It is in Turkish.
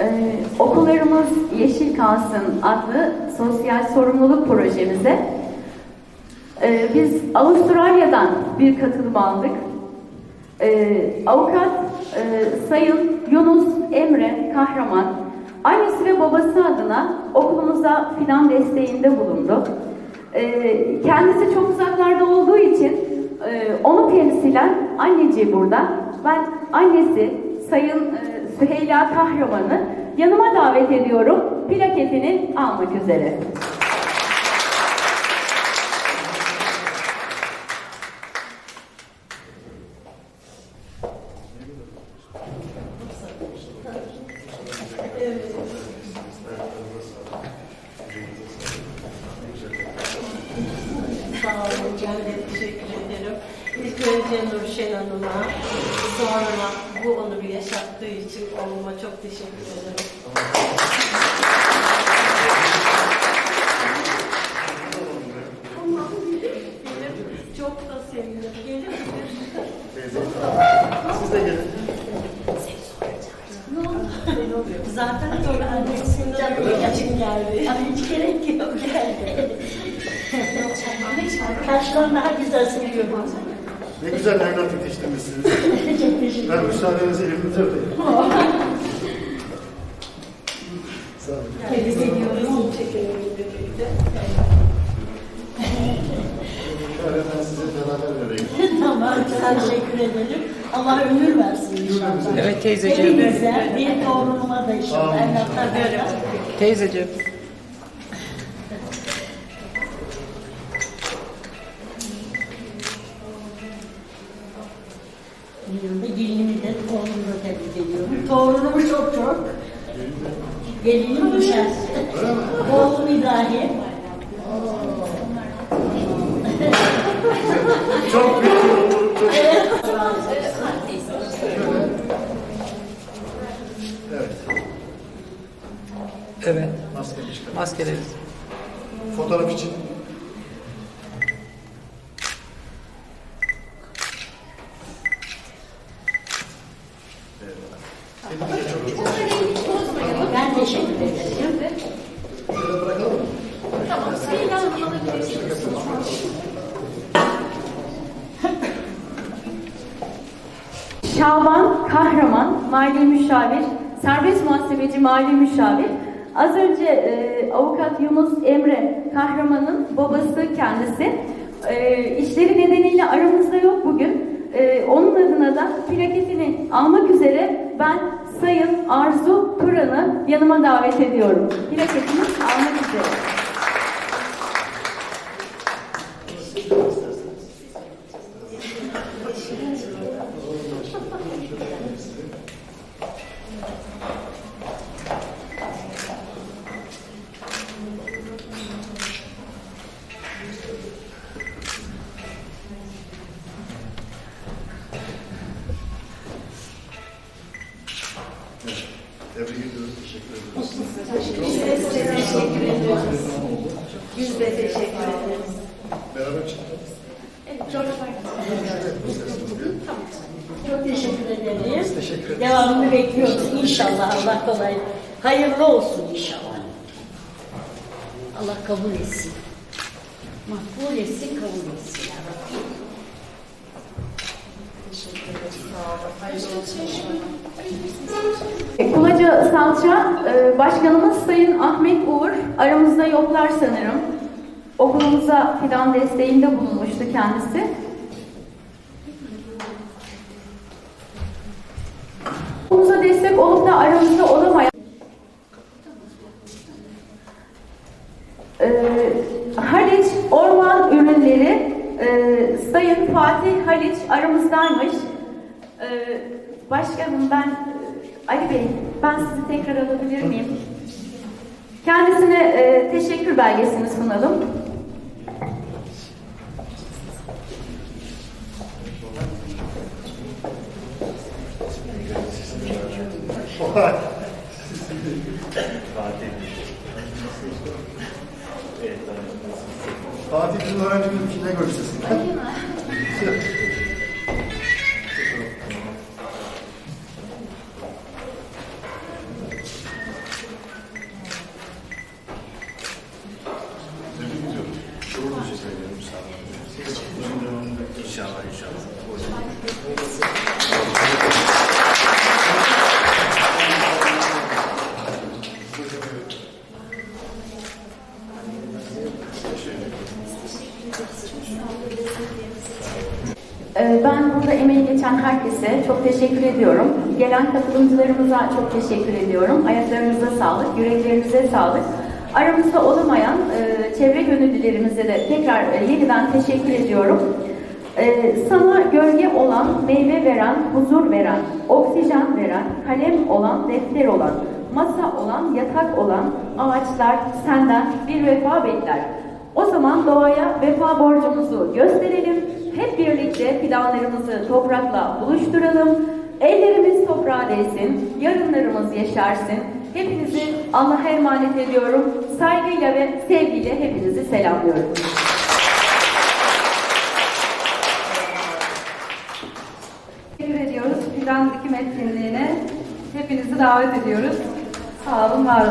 Ee, Okullarımız Yeşil Kalsın adlı sosyal sorumluluk projemize e, biz Avustralya'dan bir katılım aldık. Ee, avukat e, Sayın Yunus Emre Kahraman annesi ve babası adına okulumuza fidan desteğinde bulundu. Ee, kendisi çok uzaklarda olduğu için e, onu temsilen anneciği burada. Ben annesi Sayın e, Süheyla Kahraman'ı yanıma davet ediyorum plaketini almak üzere. Sağ olun, ben de teşekkür ederim. İlk önce Nurşen Hanım'a, sonra bu onuru yaşattığı için oğluma çok teşekkür ederim. Tamam, gelir. Çok da sevinirim. Gelir Siz de gelin. Zaten çok annesinden için geldi. Ama hiç gerek yok geldi. Kaşlar daha güzel seviyorum. Ne güzel evlat yetiştirmişsiniz. Ben müsaadenizi elimde öpeyim. Sağ olun. Tebrik ediyorum. Çekelim birlikte. Şöyle ben size beraber vereyim. Tamam, çok teşekkür ederim. Allah ömür versin inşallah. Evet teyzeciğim. Hepinize, bir torunuma da inşallah. Evlatlar da. Teyzeciğim. Gelinimi de torunumu da tebrik ediyorum. Torunumu çok çok. Gelinim düşer. Oğlum İbrahim. Çok büyük. Çok... Evet. Evet. Çıkar. Maskeleri. Fotoğraf için. Evet. Elinize çok çok Ben teşekkür ederim. Şöyle bırakalım mı? Şaban Kahraman, mali müşavir, serbest muhasebeci mali müşavir. Az önce e, avukat Yunus Emre Kahraman'ın babası kendisi. E, işleri nedeniyle aramızda yok bugün. E, onun adına da plaketini almak üzere ben Sayın Arzu Turan'ı yanıma davet ediyorum. Plaketini almak üzere. Biz de teşekkür ediyoruz. Biz de teşekkür ederiz. Beraber çıkalım. Çok teşekkür ederiz. Teşekkür. Devamını bekliyoruz inşallah. Allah kolay. Hayırlı olsun inşallah. Allah kabul etsin. Makbul etsin, kabul etsin. ya Rabbi. Kulaca Salça e, Başkanımız Sayın Ahmet Uğur aramızda yoklar sanırım. Okulumuza fidan desteğinde bulunmuştu kendisi. Okulumuza destek olup da aramızda olamayan e, Haliç Orman Ürünleri e, Sayın Fatih Haliç aramızdaymış. E, başkanım ben e, Ali Bey ben sizi tekrar alabilir miyim? Kendisine e, teşekkür belgesini sunalım. Fatih bizim öğrencimiz içinde İnşallah inşallah. Ben burada emeği geçen herkese çok teşekkür ediyorum. Gelen katılımcılarımıza çok teşekkür ediyorum. Ayaklarınıza sağlık, yüreklerinize sağlık. Aramızda olamayan e, çevre gönüllülerimize de tekrar e, yeniden teşekkür ediyorum. E, sana gölge olan, meyve veren, huzur veren, oksijen veren, kalem olan, defter olan, masa olan, yatak olan ağaçlar senden bir vefa bekler. O zaman doğaya vefa borcumuzu gösterelim. Hep birlikte planlarımızı toprakla buluşturalım. Ellerimiz toprağa değsin, yarınlarımız yaşarsın. Allah'a emanet ediyorum. Saygıyla ve sevgiyle hepinizi selamlıyorum. Teşekkür ediyoruz. Plan dikim etkinliğine hepinizi davet ediyoruz. Sağ olun, var olun.